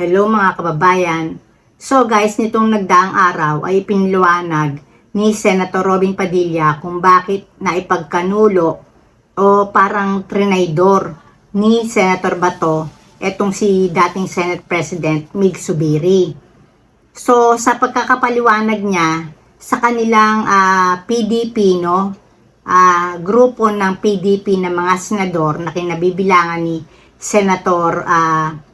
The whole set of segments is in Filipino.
Hello mga kababayan. So guys, nitong nagdaang araw ay piniliwanag ni Senator Robin Padilla kung bakit naipagkanulo o parang trinaydor ni Senator Bato etong si dating Senate President Mig Subiri. So sa pagkakapaliwanag niya sa kanilang ah, PDP no, ah, grupo ng PDP ng mga senador na kinabibilangan ni Senator ah,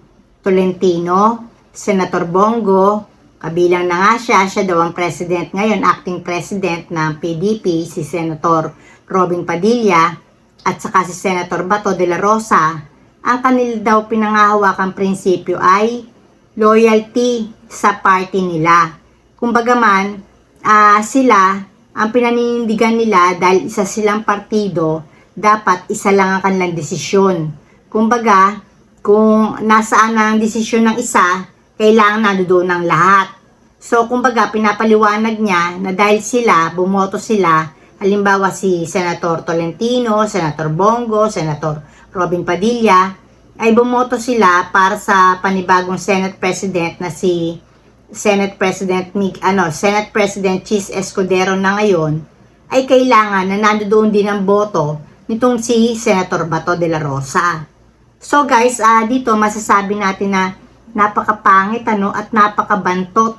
Tolentino, Senator Bongo, kabilang na nga siya, siya daw ang president ngayon, acting president ng PDP, si Senator Robin Padilla, at saka si Senator Bato de la Rosa, ang kanila daw pinangahawakang prinsipyo ay loyalty sa party nila. Kumbaga man, ah, sila, ang pinaninindigan nila dahil isa silang partido, dapat isa lang ang kanilang desisyon. Kumbaga, kung nasaan ang desisyon ng isa, kailangan nandoon ng lahat. So, kumbaga, pinapaliwanag niya na dahil sila, bumoto sila, halimbawa si Senator Tolentino, Senator Bongo, Senator Robin Padilla, ay bumoto sila para sa panibagong Senate President na si Senate President Mig, ano, Senate President Chis Escudero na ngayon, ay kailangan na nandoon din ang boto nitong si Senator Bato de la Rosa. So guys, ah dito masasabi natin na napakapangit ano at napakabantot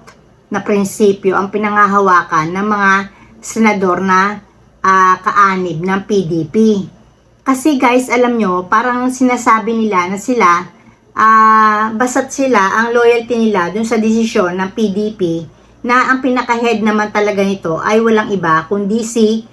na prinsipyo ang pinangahawakan ng mga senador na ah, kaanib ng PDP. Kasi guys, alam nyo, parang sinasabi nila na sila, ah basta't sila, ang loyalty nila dun sa desisyon ng PDP na ang pinaka-head naman talaga nito ay walang iba kundi si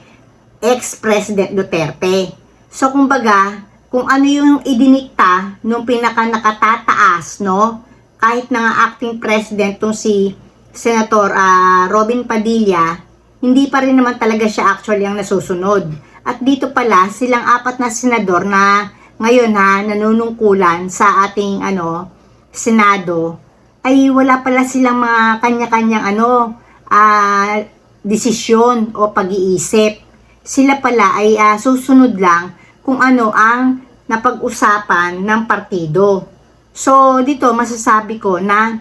ex-President Duterte. So, kumbaga, kung ano yung idinikta nung pinaka nakatataas, no? Kahit na nga acting president tong si Senator ah, Robin Padilla, hindi pa rin naman talaga siya actually ang nasusunod. At dito pala, silang apat na senador na ngayon ha, nanunungkulan sa ating ano, Senado, ay wala pala silang mga kanya-kanyang ano, ah, desisyon o pag-iisip. Sila pala ay ah, susunod lang kung ano ang napag-usapan ng partido. So, dito masasabi ko na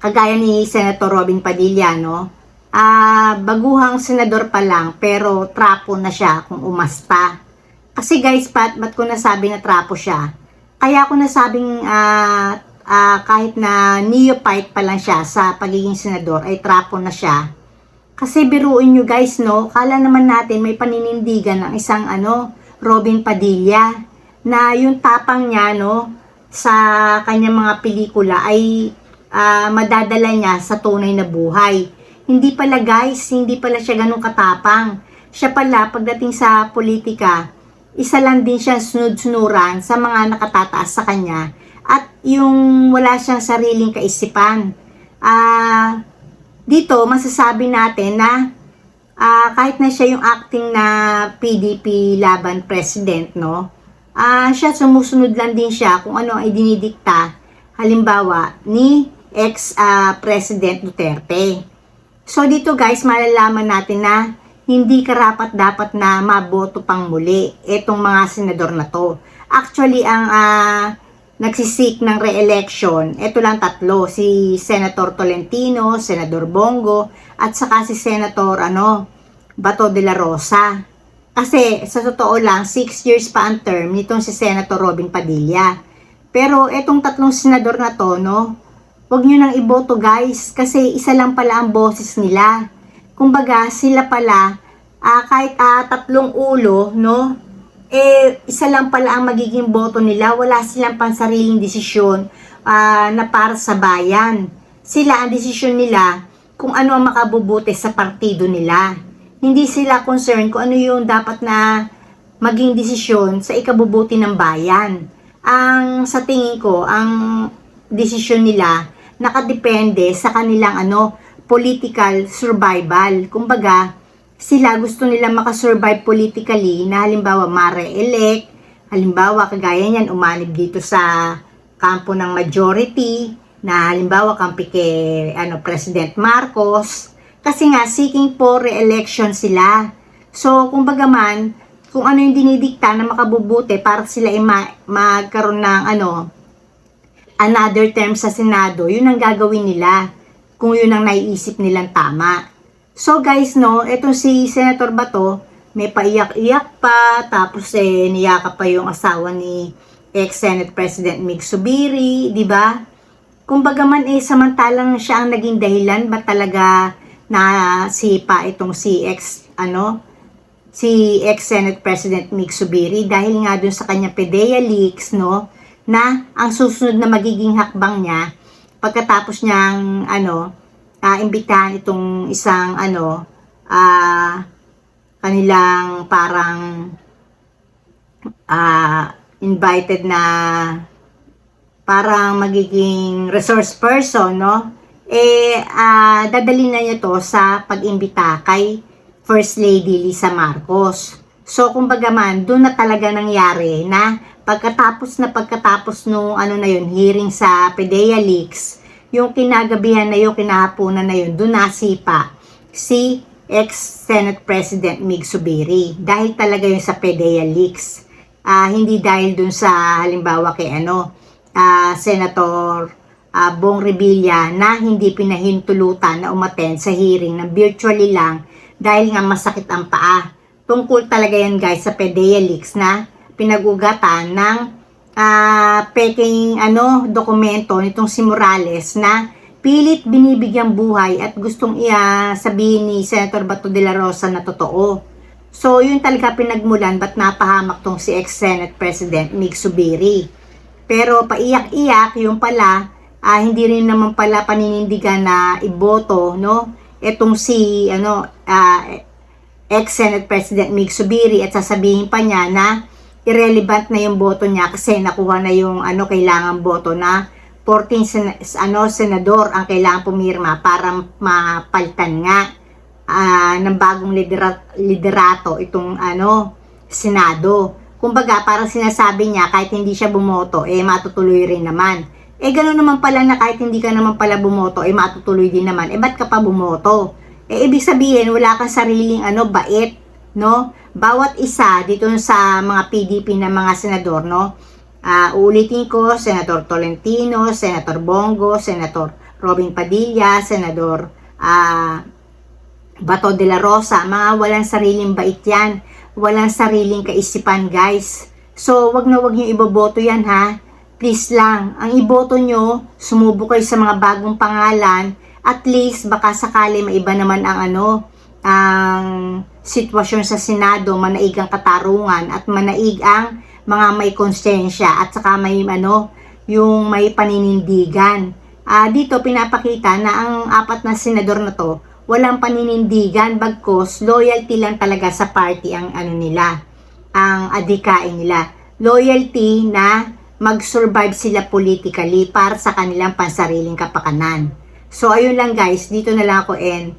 kagaya ni Senator Robin Padilla, no? Ah, baguhang senador pa lang pero trapo na siya kung umasta. Kasi guys, pat, ba't ko nasabi na trapo siya? Kaya ako nasabing ah, ah, kahit na neophyte pa lang siya sa pagiging senador ay trapo na siya. Kasi biruin nyo guys, no? Kala naman natin may paninindigan ng isang ano, Robin Padilla na yung tapang niya, no, sa kanyang mga pelikula ay ah, madadala niya sa tunay na buhay. Hindi pala guys, hindi pala siya ganun katapang. Siya pala pagdating sa politika, isa lang din siya sunod-sunuran sa mga nakatataas sa kanya at yung wala siyang sariling kaisipan. Ah, dito masasabi natin na ah, kahit na siya yung acting na PDP laban president, no? Ah, siya sumusunod lang din siya kung ano ay dinidikta halimbawa ni ex-president Duterte. So dito guys, malalaman natin na hindi karapat dapat na maboto pang muli itong mga senador na to. Actually, ang ah, nagsisik ng re-election, ito lang tatlo, si Senator Tolentino, Senador Bongo, at saka si Senator ano, Bato de la Rosa. Kasi sa totoo lang, 6 years pa ang term nitong si Senator Robin Padilla. Pero etong tatlong senador na to, no, Huwag nyo nang iboto guys kasi isa lang pala ang boses nila. Kumbaga sila pala ah, kahit ah, tatlong ulo no eh isa lang pala ang magiging boto nila. Wala silang pansariling desisyon ah, na para sa bayan. Sila ang desisyon nila kung ano ang makabubuti sa partido nila. Hindi sila concerned kung ano yung dapat na maging desisyon sa ikabubuti ng bayan. Ang sa tingin ko, ang desisyon nila nakadepende sa kanilang ano political survival. Kumbaga, sila gusto nila makasurvive politically na halimbawa mare-elect, halimbawa kagaya niyan umanib dito sa kampo ng majority na halimbawa kampi kay ano President Marcos kasi nga seeking for re-election sila. So, kumbaga man, kung ano yung dinidikta na makabubuti para sila ay ma- magkaroon ng ano another term sa Senado, yun ang gagawin nila kung yun ang naiisip nilang tama. So guys, no, etong si Senator Bato, may paiyak-iyak pa, tapos eh, niyakap pa yung asawa ni ex-Senate President Mig Subiri, di ba? Kumbaga man eh, samantalang siya ang naging dahilan, ba talaga na sipa itong si ex, ano, si ex-Senate President Mig Subiri dahil nga dun sa kanya PDEA leaks, no, na ang susunod na magiging hakbang niya pagkatapos niyang, ano, ah, imbitahan itong isang, ano, ah, kanilang parang ah, invited na parang magiging resource person, no? Eh, ah, dadalhin na niya to sa pag-imbita kay First Lady Lisa Marcos. So, kumbaga man, doon na talaga nangyari na pagkatapos na pagkatapos nung ano na yun, hearing sa PDEA Leaks, yung kinagabihan na yun, kinahaponan na yun, doon nasipa si ex-Senate President Mig Subiri. Dahil talaga yun sa PDEA Leaks. Ah, hindi dahil dun sa halimbawa kay ano, ah, Senator ah, Bong Revilla na hindi pinahintulutan na umaten sa hearing na virtually lang dahil nga masakit ang paa. Tungkol talaga yan guys sa PDEA leaks na pinagugatan ng ah, peking ano, dokumento nitong si Morales na pilit binibigyang buhay at gustong iya sabihin ni Senator Bato de la Rosa na totoo. So, yun talaga pinagmulan ba't napahamak tong si ex-Senate President Mig Subiri. Pero paiyak-iyak, yung pala, ah, hindi rin naman pala paninindigan na iboto, no? Etong si, ano, ah, ex-Senate President Mig Subiri at sasabihin pa niya na irrelevant na yung boto niya kasi nakuha na yung ano kailangan boto na 14 sen- ano senador ang kailangan pumirma para mapalitan nga ah, ng bagong lidera- liderato itong ano senado. Kumbaga parang sinasabi niya kahit hindi siya bumoto eh matutuloy rin naman. Eh gano'n naman pala na kahit hindi ka naman pala bumoto eh matutuloy din naman. Eh ba't ka pa bumoto? Eh ibig sabihin wala kang sariling ano bait, no? Bawat isa dito sa mga PDP na mga senador, no? Ah, uulitin ko, Senator Tolentino, Senator Bongo, Senator Robin Padilla, Senador ah, Bato de la Rosa, mga walang sariling bait yan. Walang sariling kaisipan, guys. So, wag na wag niyo iboboto yan, ha? Please lang, ang iboto nyo, sumubo kayo sa mga bagong pangalan, at least baka sakali maiba naman ang ano, ang sitwasyon sa Senado, manaig ang katarungan at manaig ang mga may konsensya at saka may ano, yung may paninindigan. Ah, dito pinapakita na ang apat na senador na to, walang paninindigan bagkos loyalty lang talaga sa party ang ano nila, ang adikain nila. Loyalty na mag-survive sila politically para sa kanilang pansariling kapakanan. So ayun lang guys, dito na lang ako and